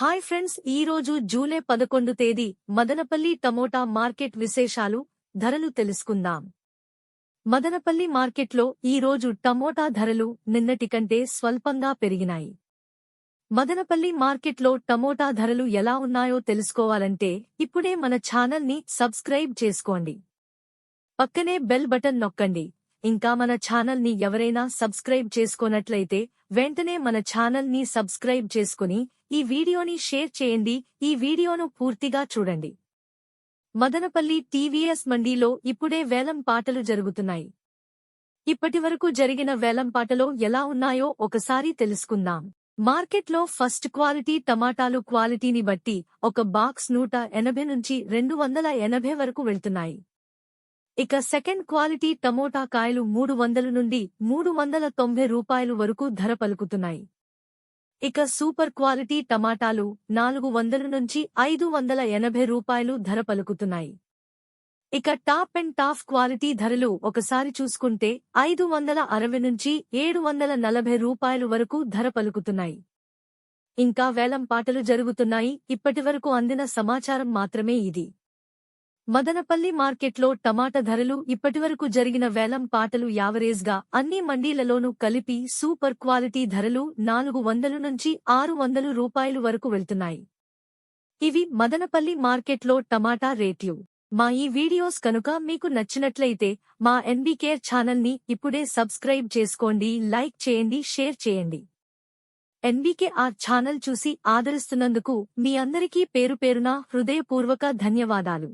Hi friends ఈ రోజు July పదకొండు తేదీ మదనపల్లి టమోటా మార్కెట్ విశేషాలు ధరలు తెలుసుకుందాం. మదనపల్లి మార్కెట్లో ఈ రోజు టమోటా ధరలు నిన్నటి కంటే స్వల్పంగా పెరిగినాయి. మదనపల్లి మార్కెట్లో టమోటా ధరలు ఎలా ఉన్నాయో తెలుసుకోవాలంటే ఇప్పుడే మన ఛానల్ని సబ్స్క్రైబ్ చేసుకోండి. పక్కనే బెల్ బటన్ నొక్కండి. ఇంకా మన ఛానల్ని ఎవరైనా సబ్స్క్రైబ్ చేసుకోనట్లయితే వెంటనే మన ఛానల్ని సబ్స్క్రైబ్ చేసుకుని ఈ వీడియోని షేర్ చేయండి. ఈ వీడియోను పూర్తిగా చూడండి. మదనపల్లి టీవీఎస్ మండీలో ఇప్పుడే వేలం పాటలు జరుగుతున్నాయి. ఇప్పటివరకు జరిగిన వేలం పాటలో ఎలా ఉన్నాయో ఒకసారి తెలుసుకుందాం. మార్కెట్లో ఫస్ట్ క్వాలిటీ టమాటాలు క్వాలిటీని బట్టి ఒక బాక్స్ నూట ఎనభై నుంచి రెండు వందల ఎనభై వరకు వెళ్తున్నాయి. ఇక సెకండ్ క్వాలిటీ టమోటా కాయలు మూడు వందల నుండి మూడు వందల తొంభై రూపాయలు వరకు ధర పలుకుతున్నాయి. ఇక సూపర్ క్వాలిటీ టమాటాలు నాలుగు వందల నుంచి ఐదు వందల ఎనభై రూపాయలు ధర పలుకుతున్నాయి. ఇక టాప్ అండ్ టాప్ క్వాలిటీ ధరలు ఒకసారి చూసుకుంటే ఐదు వందల అరవై నుంచి ఏడు వందల నలభై రూపాయలు వరకు ధర పలుకుతున్నాయి. ఇంకా వేలం పాటలు జరుగుతున్నాయి. ఇప్పటివరకు అందిన సమాచారం మాత్రమే ఇది. మదనపల్లి మార్కెట్లో టమాటా ధరలు ఇప్పటివరకు జరిగిన వేలం పాటలు యావరేజ్గా అన్ని మండీలలోనూ కలిపి సూపర్ క్వాలిటీ ధరలు నాలుగు వందలు నుంచి ఆరు వందలు రూపాయలు వరకు వెళ్తున్నాయి. ఇవి మదనపల్లి మార్కెట్లో టమాటా రేట్లు. మా ఈ వీడియోస్ కనుక మీకు నచ్చినట్లయితే మా ఎన్బీకేర్ ఛానల్ని ఇప్పుడే సబ్స్క్రైబ్ చేసుకోండి లైక్ చేయండి షేర్ చేయండి. ఎన్బీకే ఆ ఛానల్ చూసి ఆదరిస్తున్నందుకు మీ అందరికీ పేరు పేరున హృదయపూర్వక ధన్యవాదాలు.